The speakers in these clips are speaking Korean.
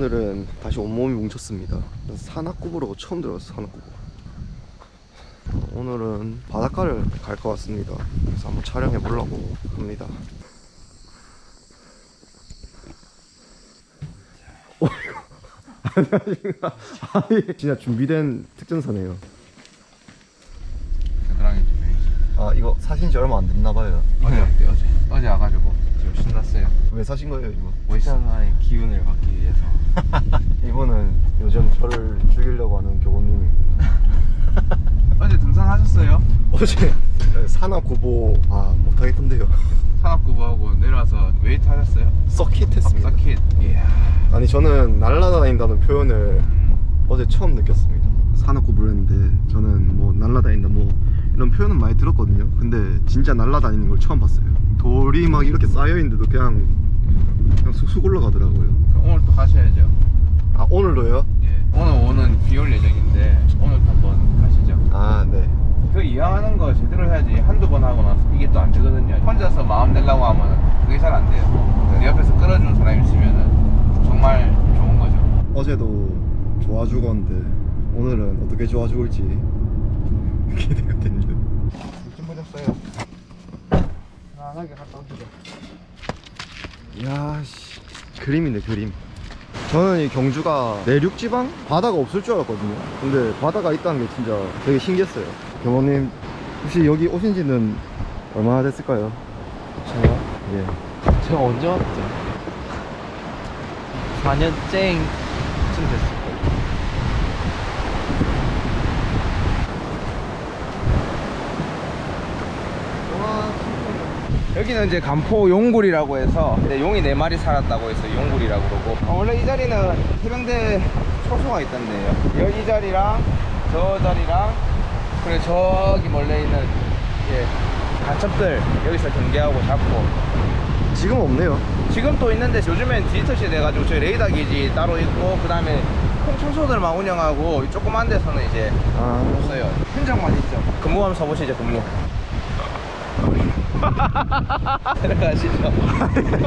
오늘은 다시 온몸이 뭉쳤습니다. 산악구보라고 처음 들어봤어 산악구보. 오늘은 바닷가를 갈 것 같습니다. 그래서 한번 촬영해 보려고 합니다. 아니, 진짜 준비된 특전사네요. 겨드랑이. 아 이거 사신 지 얼마 안 됐나 봐요. 어제 어때 어제 어제 와가지고 지금 신났어요. 왜 사신 거예요 이거? 월상의 기운을 받기 위해서. 이분은 요즘 저를 죽이려고 하는 교원님이 어제 등산하셨어요? 어제 산악구보 아 못하겠던데요. 산악구보하고 내려와서 웨이트 하셨어요? 서킷 했습니다. 서킷. 이야. 아니 저는 날라다닌다는 표현을 음. 어제 처음 느꼈습니다. 산악구보를 했는데 저는 뭐 날라다닌다 뭐 이런 표현은 많이 들었거든요. 근데 진짜 날라다니는 걸 처음 봤어요. 돌이 막 이렇게 쌓여 있는데도 그냥 그냥 쑥쑥 올라가더라고요. 오늘 또 가셔야죠. 아 오늘도요? 예. 오늘 오는 비 올 예정인데 오늘 한번 가시죠. 아 네. 그 이왕하는 거 제대로 해야지 한두 번 하고 나서 이게 또 안 되거든요. 혼자서 마음 내려고 하면 그게 잘 안 돼요. 내 옆에서 끌어주는 사람이 있으면은 정말 좋은 거죠. 어제도 좋아 죽었는데 오늘은 어떻게 좋아 죽을지 기대가 됩니다. 좀 보셨어요? 편안하게 갔다 오시죠. 이야 씨, 그림이네 그림. 저는 이 경주가 내륙 지방 바다가 없을 줄 알았거든요. 근데 바다가 있다는 게 진짜 되게 신기했어요. 경호님 혹시 여기 오신 지는 얼마나 됐을까요? 저요? 예. 제가 언제 왔죠? 4년째쯤 됐을 거예요. 여기는 이제 간포 용굴이라고 해서 용이 네 마리 살았다고 해서 용굴이라고 그러고 어, 원래 이 자리는 해병대 초소가 있던데요. 여기 이 자리랑 저 자리랑 그리고 저기 멀리 있는 예 간첩들 여기서 경계하고 잡고 지금 없네요. 지금 또 있는데 요즘엔 디지털 시대 돼가지고 저희 레이더 기지 따로 있고 그 다음에 큰 청소들만 운영하고 이 조그만 데서는 이제 아 없어요. 현장만 있죠. 근무하면 서 보시죠 근무.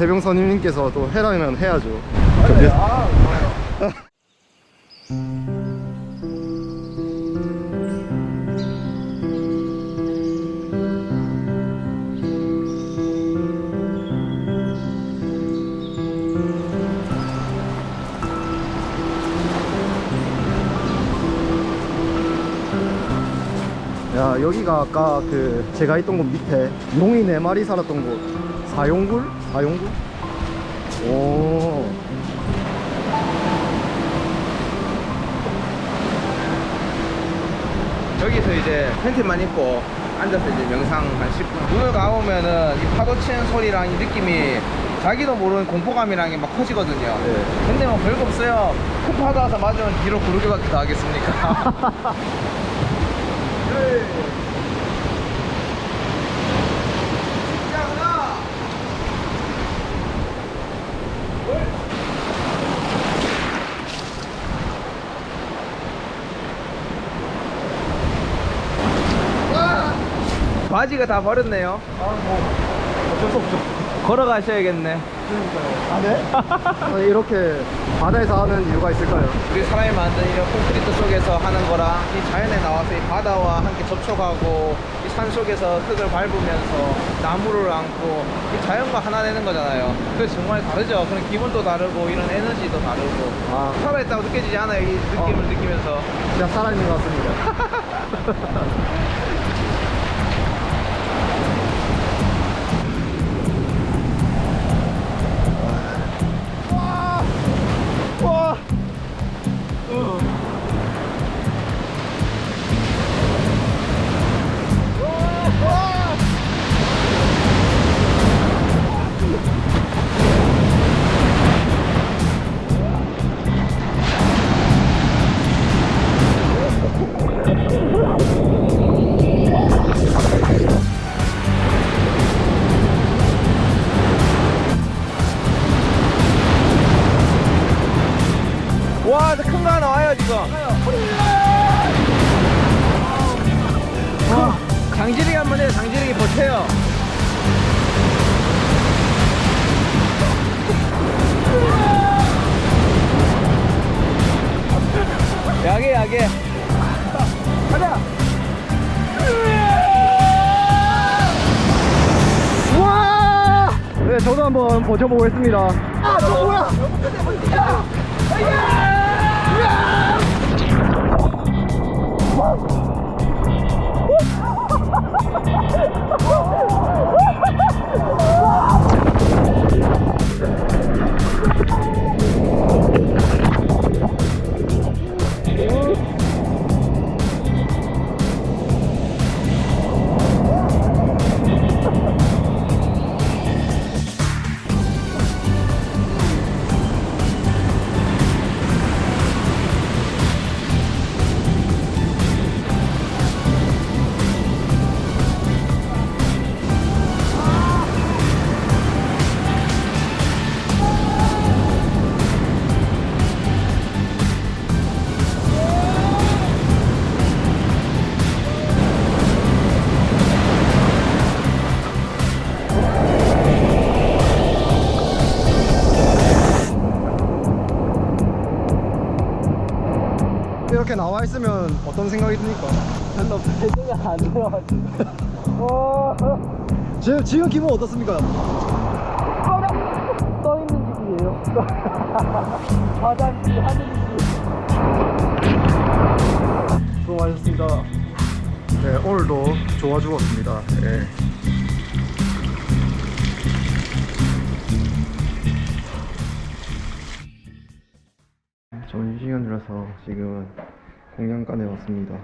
해병선님께서 또 해라면 해야죠. 아, 야 여기가 아까 그 제가 있던 곳 밑에 용이 네 마리 살았던 곳 사용굴? 사용굴? 오 여기서 이제 팬티만 입고 앉아서 이제 명상 한 10분. 눈을 감으면은 이 파도 치는 소리랑 이 느낌이 자기도 모르는 공포감이랑 막 커지거든요. 네. 근데 뭐 별거 없어요. 큰 파도 와서 맞으면 뒤로 구르게 받기도 하겠습니까? 바지가 다 버렸네요. 어쩔 수 없죠 걸어가셔야겠네. 아 네? 아니, 이렇게 바다에서 하는 이유가 있을까요? 우리 사람이 만든 이런 콘크리트 속에서 하는 거랑 이 자연에 나와서 이 바다와 함께 접촉하고 이 산 속에서 흙을 밟으면서 나무를 안고 이 자연과 하나 되는 거잖아요. 그래서 정말 다르죠. 그런 기분도 다르고 이런 에너지도 다르고 아 살아있다고 느껴지지 않아요. 이 느낌을 느끼면서. 진짜 살아있는 것 같습니다 버텨보겠습니다. 아, 저 뭐야? 이렇게 나와 있으면 어떤 생각이 듭니까? 별로 배경이 안 들어가지고. 지금, 지금 기분 어떻습니까? 떠 있는 집이에요. 바닥이 하늘이지. 수고하셨습니다. 네, 오늘도 좋아 죽었습니다. 예. 점심시간 들어서 지금은 공양간에 왔습니다.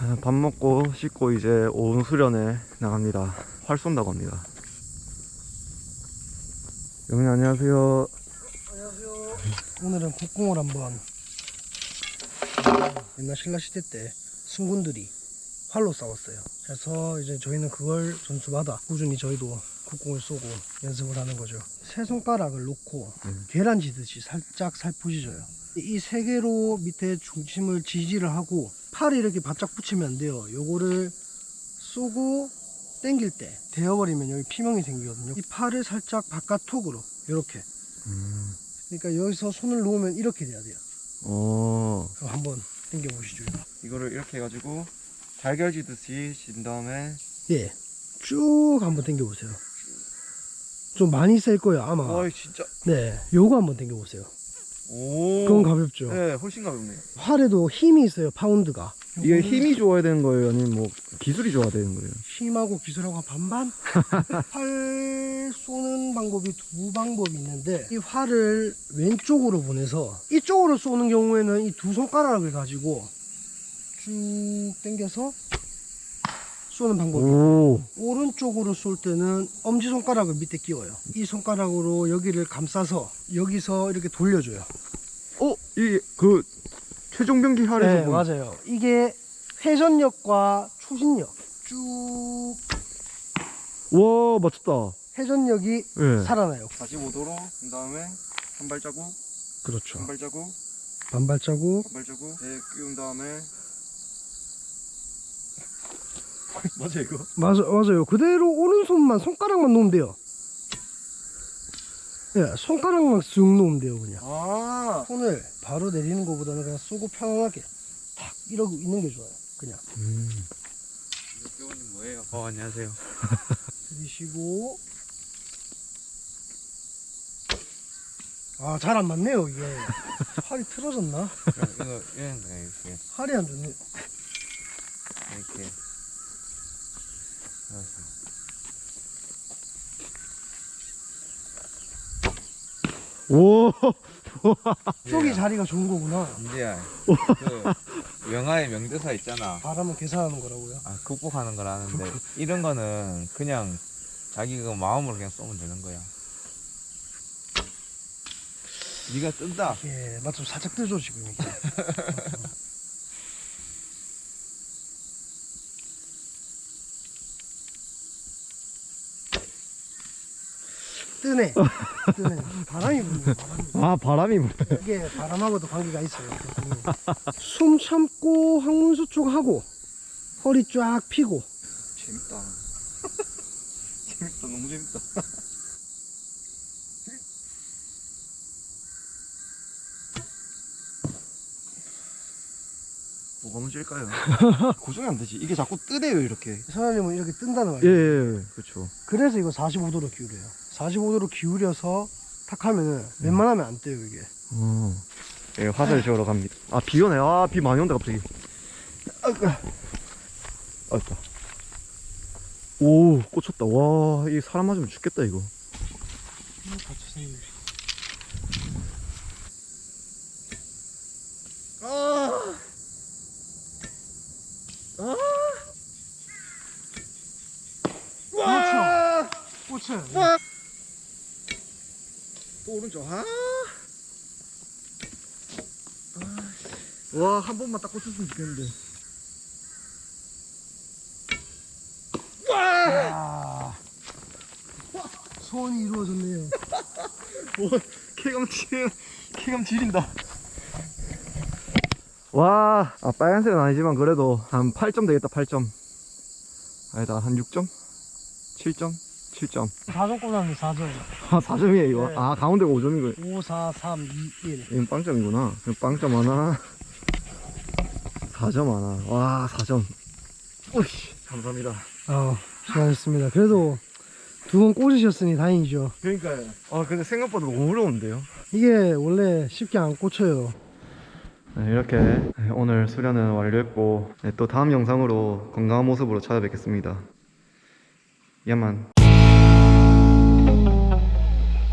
아, 밥 먹고 씻고 이제 오후 수련회 나갑니다. 활 쏜다고 합니다. 영님 안녕하세요. 오늘은 국궁을 한번 옛날 신라 시대 때 승군들이 활로 싸웠어요. 그래서 이제 저희는 그걸 전수받아 꾸준히 저희도 국궁을 쏘고 연습을 하는 거죠. 세 손가락을 놓고 계란 지듯이 살짝 살포시 져요. 이 세 개로 밑에 중심을 지지를 하고 팔이 이렇게 바짝 붙이면 안 돼요. 요거를 쏘고 당길 때 데어버리면 여기 피멍이 생기거든요. 이 팔을 살짝 바깥쪽으로 이렇게 그러니까 여기서 손을 놓으면 이렇게 돼야 돼요. 어, 그럼 한번 당겨 보시죠. 이거를 이렇게 해가지고 달걀지듯이 진 다음에 예, 쭉 한번 당겨 보세요. 좀 많이 셀 거예요 아마. 와 진짜 네, 요거 한번 당겨 보세요. 오. 그건 가볍죠. 네, 훨씬 가볍네요. 활에도 힘이 있어요 파운드가. 이게 힘이 좋아야 되는 거예요, 아니면 뭐 기술이 좋아야 되는 거예요? 힘하고 기술하고 한 반반? 활 쏘는 방법이 두 방법이 있는데 이 활을 왼쪽으로 보내서 이쪽으로 쏘는 경우에는 이 두 손가락을 가지고 쭉 당겨서 쏘는 방법이 오, 오른쪽으로 쏠 때는 엄지손가락을 밑에 끼워요. 이 손가락으로 여기를 감싸서 여기서 이렇게 돌려줘요. 어, 이그 최종 병기 할에서 네, 맞아요. 이게 회전력과 추진력 쭉 와, 맞췄다. 회전력이 네. 살아나요. 45도로 그 다음에 한 발자국, 그렇죠. 한 발자국, 반발 자국 한 발자국, 네, 끼운 다음에 맞아 이거? 맞아, 맞아요. 그대로 오른손만 손가락만 놓으면 돼요. 예, 손가락만 쑥 놓으면 돼요, 그냥. 아, 손을 바로 내리는 것보다는 그냥 쏘고 편안하게 탁 이러고 있는 게 좋아요. 그냥 교원님 뭐예요? 어 안녕하세요. 들이쉬고 아 잘 안 맞네요 이게 팔이 틀어졌나? 이거 이런 거 이렇게 팔이 안 좋네 이렇게. 알았어. 오, 쪽이 자리가 좋은 거구나. 이제야 그 영화의 명대사 있잖아. 바람은 계산하는 거라고요? 아 극복하는 거라는데 이런 거는 그냥 자기 그 마음으로 그냥 쏘면 되는 거야. 네가 뜬다. 예 맞죠. 살짝 뜨죠 지금 이게 뜨네 뜨네 바람이 바람이 아 바람이 불. 이게 바람하고도 관계가 있어요. 숨 참고 항문수 쪽 하고 허리 쫙 펴고 재밌다. 재밌다, 너무 재밌다. 뭐가 문제일까요? 고정이 안 되지. 이게 자꾸 뜨대요, 이렇게. 사장님은 이렇게 뜬다는 예, 거예요. 예, 예. 그렇죠. 그래서 이거 45도로 기울여요. 45도로 기울여서 탁 하면은 웬만하면 안 떼요 이게. 어. 예, 화살 지으러 갑니다. 아, 비 오네. 아, 비 많이 온다, 갑자기. 아이다. 오, 꽂혔다. 와, 이 사람 맞으면 죽겠다, 이거. 아! 아! 와! 꽃을 와! 또 오른쪽. 아! 아. 와, 한 번만 딱 꽂혔으면 좋겠는데. 아, 소원이 이루어졌네요. 뭐, 쾌감 치 쾌감 지린다. 와, 아, 빨간색은 아니지만 그래도 한 8점 되겠다, 8점. 아니다, 한 6점? 7점? 7점. 4점 꽂았는데 4점. 아, 4점이에요, 이거. 네. 아, 가운데가 5점인 거예요. 5, 4, 3, 2, 1. 이건 빵점이구나. 그럼 빵점 하나. 4점 하나. 와, 4점. 오이씨, 감사합니다. 아, 수고하셨습니다. 그래도 두 번 꽂으셨으니 다행이죠. 그러니까요. 아, 근데 생각보다 너무 어려운데요? 이게 원래 쉽게 안 꽂혀요. 네, 이렇게 오늘 수련은 완료했고 네, 또 다음 영상으로 건강한 모습으로 찾아뵙겠습니다. 야만